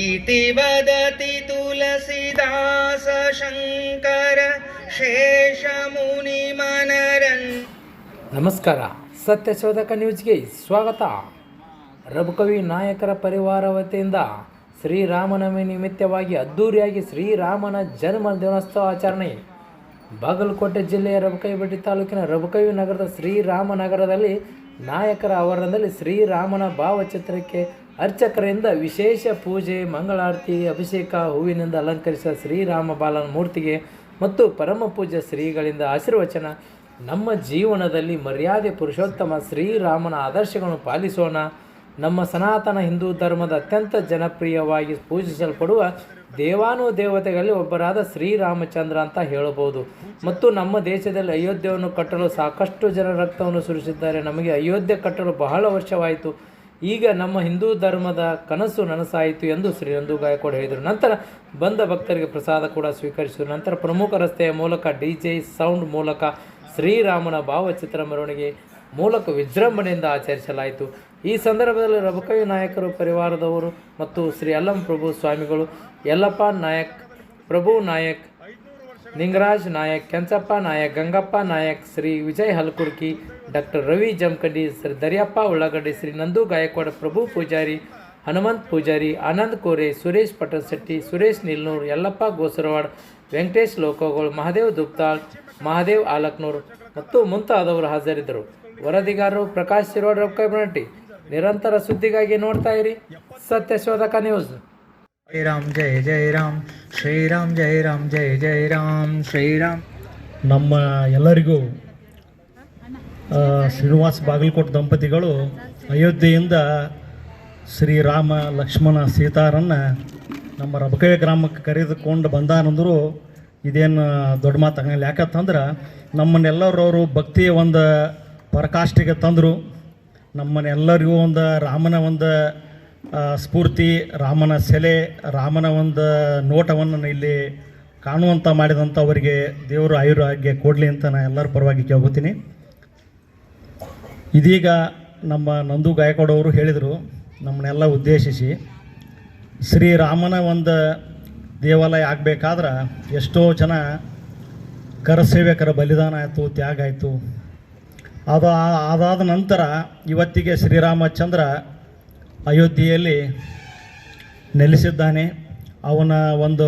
इति वदति तुलसीदास शङ्कर शेषमुनिमनरन् ನಮಸ್ಕಾರ ಸತ್ಯಶೋಧಕ ನ್ಯೂಸ್ಗೆ ಸ್ವಾಗತ ರಘುಕವಿ ನಾಯಕರ ಪರಿವಾರ ವತಿಯಿಂದ ಶ್ರೀರಾಮನವಮಿ ನಿಮಿತ್ತವಾಗಿ ಅದ್ದೂರಿಯಾಗಿ ಶ್ರೀರಾಮನ ಜನ್ಮ ದಿನೋತ್ಸವ ಆಚರಣೆ ಬಾಗಲಕೋಟೆ ಜಿಲ್ಲೆಯ ರಬಕವಿಬೆಟ್ಟಿ ತಾಲೂಕಿನ ರಬಕವಿ ನಗರದ ಶ್ರೀರಾಮನಗರದಲ್ಲಿ ನಾಯಕರ ಆವರಣದಲ್ಲಿ ಶ್ರೀರಾಮನ ಭಾವಚಿತ್ರಕ್ಕೆ ಅರ್ಚಕರಿಂದ ವಿಶೇಷ ಪೂಜೆ, ಮಂಗಳಾರತಿ, ಅಭಿಷೇಕ, ಹೂವಿನಿಂದ ಅಲಂಕರಿಸಿದ ಶ್ರೀರಾಮ ಬಾಲನ ಮೂರ್ತಿಗೆ ಮತ್ತು ಪರಮ ಪೂಜ್ಯ ಶ್ರೀಗಳಿಂದ ಆಶೀರ್ವಚನ. ನಮ್ಮ ಜೀವನದಲ್ಲಿ ಮರ್ಯಾದೆ ಪುರುಷೋತ್ತಮ ಶ್ರೀರಾಮನ ಆದರ್ಶಗಳನ್ನು ಪಾಲಿಸೋಣ. ನಮ್ಮ ಸನಾತನ ಹಿಂದೂ ಧರ್ಮದ ಅತ್ಯಂತ ಜನಪ್ರಿಯವಾಗಿ ಪೂಜಿಸಲ್ಪಡುವ ದೇವಾನು ದೇವತೆಗಳಲ್ಲಿ ಒಬ್ಬರಾದ ಶ್ರೀರಾಮಚಂದ್ರ ಅಂತ ಹೇಳಬಹುದು. ಮತ್ತು ನಮ್ಮ ದೇಶದಲ್ಲಿ ಅಯೋಧ್ಯೆಯನ್ನು ಕಟ್ಟಲು ಸಾಕಷ್ಟು ಜನ ರಕ್ತವನ್ನು ಸುರಿಸಿದ್ದಾರೆ. ನಮಗೆ ಅಯೋಧ್ಯೆ ಕಟ್ಟಲು ಬಹಳ ವರ್ಷವಾಯಿತು. ಈಗ ನಮ್ಮ ಹಿಂದೂ ಧರ್ಮದ ಕನಸು ನನಸಾಯಿತು ಎಂದು ಶ್ರೀ ನಂದು ಗಾಯಕವಾಡ್ ಹೇಳಿದರು. ನಂತರ ಬಂದ ಭಕ್ತರಿಗೆ ಪ್ರಸಾದ ಕೂಡ ಸ್ವೀಕರಿಸಿದರು. ನಂತರ ಪ್ರಮುಖ ರಸ್ತೆಯ ಮೂಲಕ ಡಿ ಜೆ ಸೌಂಡ್ ಮೂಲಕ ಶ್ರೀರಾಮನ ಭಾವಚಿತ್ರ ಮೆರವಣಿಗೆ ಮೂಲಕ ವಿಜೃಂಭಣೆಯಿಂದ ಆಚರಿಸಲಾಯಿತು. ಈ ಸಂದರ್ಭದಲ್ಲಿ ರಬಕವಿ ನಾಯಕರು, ಪರಿವಾರದವರು ಮತ್ತು ಶ್ರೀ ಅಲ್ಲಂ ಪ್ರಭು ಸ್ವಾಮಿಗಳು, ಯಲ್ಲಪ್ಪ ನಾಯಕ್, ಪ್ರಭು ನಾಯಕ್ ನಿಂಗರಾಜ್ ನಾಯಕ್, ಕೆಂಚಪ್ಪ ನಾಯಕ್, ಗಂಗಪ್ಪ ನಾಯಕ್, ಶ್ರೀ ವಿಜಯ್ ಹಲ್ಕುರ್ಕಿ, ಡಾಕ್ಟರ್ ರವಿ ಜಮಖಂಡಿ ಶ್ರೀ ದರ್ಯಪ್ಪ ಉಳ್ಳಾಗಡ್ಡಿ, ಶ್ರೀ ನಂದು ಗಾಯಕ್ವಾಡ ಪ್ರಭು ಪೂಜಾರಿ, ಹನುಮಂತ್ ಪೂಜಾರಿ, ಆನಂದ್ ಕೋರೆ, ಸುರೇಶ್ ಪಟಲ್ಶೆಟ್ಟಿ ಸುರೇಶ್ ನಿಲ್ನೂರ್, ಯಲ್ಲಪ್ಪ ಗೋಸರವಾಡ್, ವೆಂಕಟೇಶ್ ಲೋಕಗೋಳ್, ಮಹಾದೇವ್ ದುಪ್ತಾಳ್, ಮಹಾದೇವ್ ಆಲಕ್ನೂರ್ ಮತ್ತು ಮುಂತಾದವರು ಹಾಜರಿದ್ದರು. ವರದಿಗಾರರು ಪ್ರಕಾಶ್ ಶಿರೋಡ್ ರೊಕ್ಕ ನಿರಂತರ ಸುದ್ದಿಗಾಗಿ ನೋಡ್ತಾ ಇರಿ. ಸತ್ಯಶೋಧಕ ನ್ಯೂಸ್. जय राम जय जय राम श्रीराम जय राम जय जय राम श्रीराम ನಮ್ಮ ಎಲ್ಲರಿಗೂ ಆ, ಶ್ರೀನಿವಾಸ್ ಬಾಗಲಕೋಟೆ ದಂಪತಿಗಳು ಅಯೋಧ್ಯೆಯಿಂದ ಶ್ರೀರಾಮ ಲಕ್ಷ್ಮಣ ಸೀತಾರನ್ನು ನಮ್ಮ ರಬಕವೆ ಗ್ರಾಮಕ್ಕೆ ಕರೆದುಕೊಂಡು ಬಂದಾನಂದ್ರು ಇದೇನು ದೊಡ್ಡ ಮಾತಾಗಲ್ಲ ಯಾಕಂತಂದ್ರೆ ನಮ್ಮನ್ನೆಲ್ಲರೂ ಅವರು ಭಕ್ತಿಯ ಒಂದು ಪರಕಾಷ್ಠೆಗೆ ತಂದರು ನಮ್ಮನ್ನೆಲ್ಲರಿಗೂ ಒಂದು ರಾಮನ ಒಂದು ಆ, ಸ್ಫೂರ್ತಿ, ರಾಮನ ಸೆಲೆ, ರಾಮನ ಒಂದು ನೋಟವನ್ನು ಇಲ್ಲಿ ಕಾಣುವಂಥ ಮಾಡಿದಂಥ ಅವರಿಗೆ ದೇವರು ಆಯುರಾಗ್ಯ ಕೊಡಲಿ ಅಂತ ನಾನು ಎಲ್ಲರ ಪರವಾಗಿ ಕೇಳ್ಕೊತೀನಿ. ಇದೀಗ ನಮ್ಮ ನಂದು ಗಾಯಕವಾಡ್ ಹೇಳಿದರು ನಮ್ಮನ್ನೆಲ್ಲ ಉದ್ದೇಶಿಸಿ. ಶ್ರೀರಾಮನ ಒಂದು ದೇವಾಲಯ ಆಗಬೇಕಾದ್ರೆ ಎಷ್ಟೋ ಜನ ಕರಸೇವಕರ ಬಲಿದಾನ ಆಯಿತು, ತ್ಯಾಗ ಆಯಿತು. ಅದು ಅದಾದ ನಂತರ ಇವತ್ತಿಗೆ ಶ್ರೀರಾಮಚಂದ್ರ ಅಯೋಧ್ಯೆಯಲ್ಲಿ ನೆಲೆಸಿದ್ದಾನೆ. ಅವನ ಒಂದು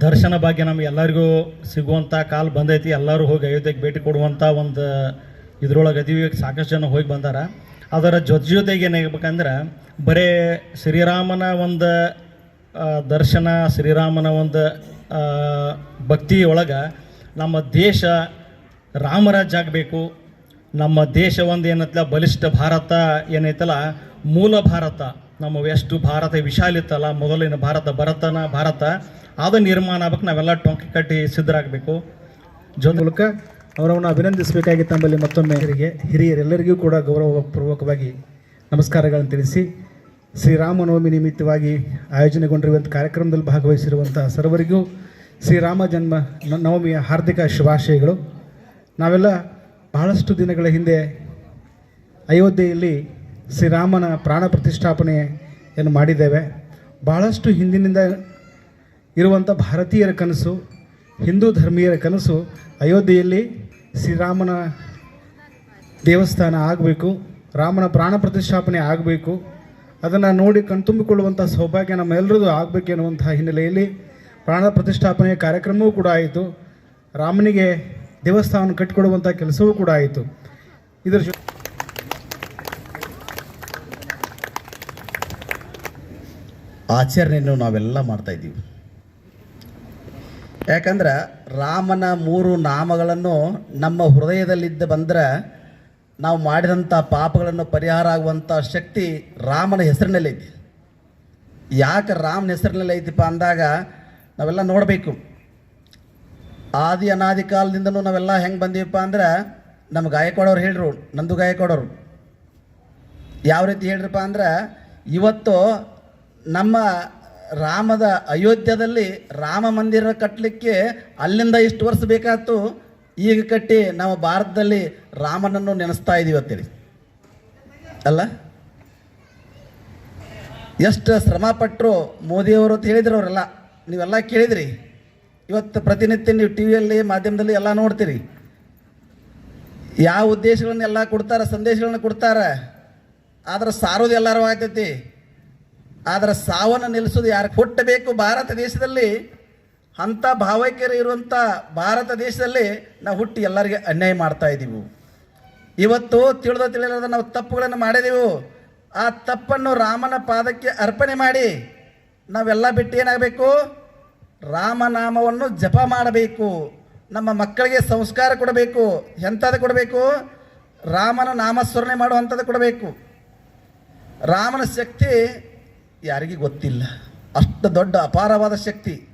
ದರ್ಶನ ಭಾಗ್ಯ ನಮಗೆ ಎಲ್ಲರಿಗೂ ಸಿಗುವಂಥ ಕಾಲ ಬಂದೈತಿ. ಎಲ್ಲರೂ ಹೋಗಿ ಅಯೋಧ್ಯೆಗೆ ಭೇಟಿ ಕೊಡುವಂಥ ಒಂದು ಇದ್ರೊಳಗೆ ಅದೀವಿ ಸಾಕಷ್ಟು ಜನ ಹೋಗಿ ಬಂದಾರ. ಅದರ ಜೊತೆ ಜೊತೆಗೆ ಏನಾಗಬೇಕಂದ್ರೆ, ಬರೇ ಶ್ರೀರಾಮನ ಒಂದು ದರ್ಶನ, ಶ್ರೀರಾಮನ ಒಂದು ಭಕ್ತಿ ಒಳಗೆ ನಮ್ಮ ದೇಶ ರಾಮರಾಜ್ಯ ಆಗಬೇಕು. ನಮ್ಮ ದೇಶ ಒಂದು ಏನೈತಲ್ಲ, ಬಲಿಷ್ಠ ಭಾರತ ಏನೈತಲ್ಲ ಮೂಲ ಭಾರತ. ನಮ್ಮ ಎಷ್ಟು ಭಾರತ ವಿಶಾಲಿತ್ತಲ್ಲ ಮೊದಲಿನ ಭಾರತ, ಭರತನ ಭಾರತ. ಅದು ನಿರ್ಮಾಣ ಆಗ್ಬೇಕು, ನಾವೆಲ್ಲ ಟೊಂಕಿ ಕಟ್ಟಿ ಸಿದ್ಧರಾಗಬೇಕು. ಜೊತೆ ಮೂಲಕ ಅವರನ್ನು ಅಭಿನಂದಿಸಬೇಕಾಗಿ ತಮ್ಮಲ್ಲಿ ಮತ್ತೊಮ್ಮೆ ಹಿರಿಯರೆಲ್ಲರಿಗೂ ಕೂಡ ಗೌರವಪೂರ್ವಕವಾಗಿ ನಮಸ್ಕಾರಗಳನ್ನು ತಿಳಿಸಿ ಶ್ರೀರಾಮನವಮಿ ನಿಮಿತ್ತವಾಗಿ ಆಯೋಜನೆಗೊಂಡಿರುವಂಥ ಕಾರ್ಯಕ್ರಮದಲ್ಲಿ ಭಾಗವಹಿಸಿರುವಂಥ ಸರ್ವರಿಗೂ ಶ್ರೀರಾಮ ಜನ್ಮ ನವಮಿಯ ಹಾರ್ದಿಕ ಶುಭಾಶಯಗಳು. ನಾವೆಲ್ಲ ಬಹಳಷ್ಟು ದಿನಗಳ ಹಿಂದೆ ಅಯೋಧ್ಯೆಯಲ್ಲಿ ಶ್ರೀರಾಮನ ಪ್ರಾಣ ಪ್ರತಿಷ್ಠಾಪನೆಯನ್ನು ಮಾಡಿದ್ದೇವೆ. ಬಹಳಷ್ಟು ಹಿಂದಿನಿಂದ ಇರುವಂಥ ಭಾರತೀಯರ ಕನಸು, ಹಿಂದೂ ಧರ್ಮೀಯರ ಕನಸು ಅಯೋಧ್ಯೆಯಲ್ಲಿ ಶ್ರೀರಾಮನ ದೇವಸ್ಥಾನ ಆಗಬೇಕು, ರಾಮನ ಪ್ರಾಣ ಪ್ರತಿಷ್ಠಾಪನೆ ಆಗಬೇಕು. ಅದನ್ನು ನೋಡಿ ಕಣ್ತುಂಬಿಕೊಳ್ಳುವಂಥ ಸೌಭಾಗ್ಯ ನಮ್ಮೆಲ್ಲರದು ಆಗಬೇಕೆನ್ನುವಂಥ ಹಿನ್ನೆಲೆಯಲ್ಲಿ ಪ್ರಾಣ ಪ್ರತಿಷ್ಠಾಪನೆಯ ಕಾರ್ಯಕ್ರಮವೂ ಕೂಡ ಆಯಿತು. ರಾಮನಿಗೆ ದೇವಸ್ಥಾನ ಕಟ್ಟಿಕೊಡುವಂಥ ಕೆಲಸವೂ ಕೂಡ ಆಯಿತು. ಇದರ ಜೊ ಆಚರಣೆಯನ್ನು ನಾವೆಲ್ಲ ಮಾಡ್ತಾ ಇದ್ದೀವಿ. ಯಾಕಂದ್ರೆ ರಾಮನ ಮೂರು ನಾಮಗಳನ್ನು ನಮ್ಮ ಹೃದಯದಲ್ಲಿದ್ದ ಬಂದ್ರೆ ನಾವು ಮಾಡಿದಂಥ ಪಾಪಗಳನ್ನು ಪರಿಹಾರ ಆಗುವಂಥ ಶಕ್ತಿ ರಾಮನ ಹೆಸರಿನಲ್ಲೈತಿ ಯಾಕೆ ರಾಮನ ಹೆಸರಿನಲ್ಲಿ ಐತಿಪ್ಪ ಅಂದಾಗ ನಾವೆಲ್ಲ ನೋಡಬೇಕು. ಆದಿ ಅನಾದಿ ಕಾಲದಿಂದನೂ ನಾವೆಲ್ಲ ಹೆಂಗೆ ಬಂದೀವಪ್ಪ ಅಂದ್ರೆ ನಮ್ಮ ಗಾಯಕ್ವಾಡವ್ರು ಹೇಳ್ರು, ನಂದು ಗಾಯಕ್ವಾಡವ್ರು. ಯಾವ ರೀತಿ ಹೇಳ್ರಪ್ಪ ಅಂದ್ರೆ ಇವತ್ತು ನಮ್ಮ ರಾಮದ ಅಯೋಧ್ಯದಲ್ಲಿ ರಾಮ ಮಂದಿರ ಕಟ್ಟಲಿಕ್ಕೆ ಅಲ್ಲಿಂದ ಇಷ್ಟು ವರ್ಷ ಬೇಕಾಯ್ತು. ಈಗ ಕಟ್ಟಿ ನಾವು ಭಾರತದಲ್ಲಿ ರಾಮನನ್ನು ನೆನೆಸ್ತಾ ಇದ್ದೀವಿ ಅಂತೇಳಿ ಅಲ್ಲ? ಎಷ್ಟು ಶ್ರಮ ಪಟ್ಟರು ಮೋದಿಯವರು ಅಂತ ಹೇಳಿದ್ರು ಅವರೆಲ್ಲ. ನೀವೆಲ್ಲ ಕೇಳಿದ್ರಿ. ಇವತ್ತು ಪ್ರತಿನಿತ್ಯ ನೀವು ಟಿ ವಿಯಲ್ಲಿ, ಮಾಧ್ಯಮದಲ್ಲಿ ಎಲ್ಲ ನೋಡ್ತೀರಿ. ಯಾವ ಉದ್ದೇಶಗಳನ್ನೆಲ್ಲ ಕೊಡ್ತಾರೆ, ಸಂದೇಶಗಳನ್ನ ಕೊಡ್ತಾರೆ. ಆದ್ರೆ ಸಾರೋದು ಎಲ್ಲರೂ ಆಗ್ತೈತಿ. ಆದ್ರೆ ಸಾವನ್ನು ನಿಲ್ಲಿಸೋದು ಯಾರು ಹುಟ್ಟಬೇಕು ಭಾರತ ದೇಶದಲ್ಲಿ, ಅಂಥ ಭಾವೈಕ್ಯರು ಇರುವಂಥ ಭಾರತ ದೇಶದಲ್ಲಿ ನಾವು ಹುಟ್ಟಿ ಎಲ್ಲರಿಗೆ ಅನ್ಯಾಯ ಮಾಡ್ತಾ ಇದ್ದೀವಿ. ಇವತ್ತು ತಿಳಿದ ತಿಳಿಯಲಾದ ನಾವು ತಪ್ಪುಗಳನ್ನು ಮಾಡಿದೆವು. ಆ ತಪ್ಪನ್ನು ರಾಮನ ಪಾದಕ್ಕೆ ಅರ್ಪಣೆ ಮಾಡಿ ನಾವೆಲ್ಲ ಬಿಟ್ಟು ಏನಾಗಬೇಕು? ರಾಮನಾಮವನ್ನು ಜಪ ಮಾಡಬೇಕು. ನಮ್ಮ ಮಕ್ಕಳಿಗೆ ಸಂಸ್ಕಾರ ಕೊಡಬೇಕು. ಎಂಥದ್ದು ಕೊಡಬೇಕು? ರಾಮನ ನಾಮಸ್ಮರಣೆ ಮಾಡುವಂಥದ್ದು ಕೊಡಬೇಕು. ರಾಮನ ಶಕ್ತಿ ಯಾರಿಗೂ ಗೊತ್ತಿಲ್ಲ. ಅಷ್ಟು ದೊಡ್ಡ ಅಪಾರವಾದ ಶಕ್ತಿ.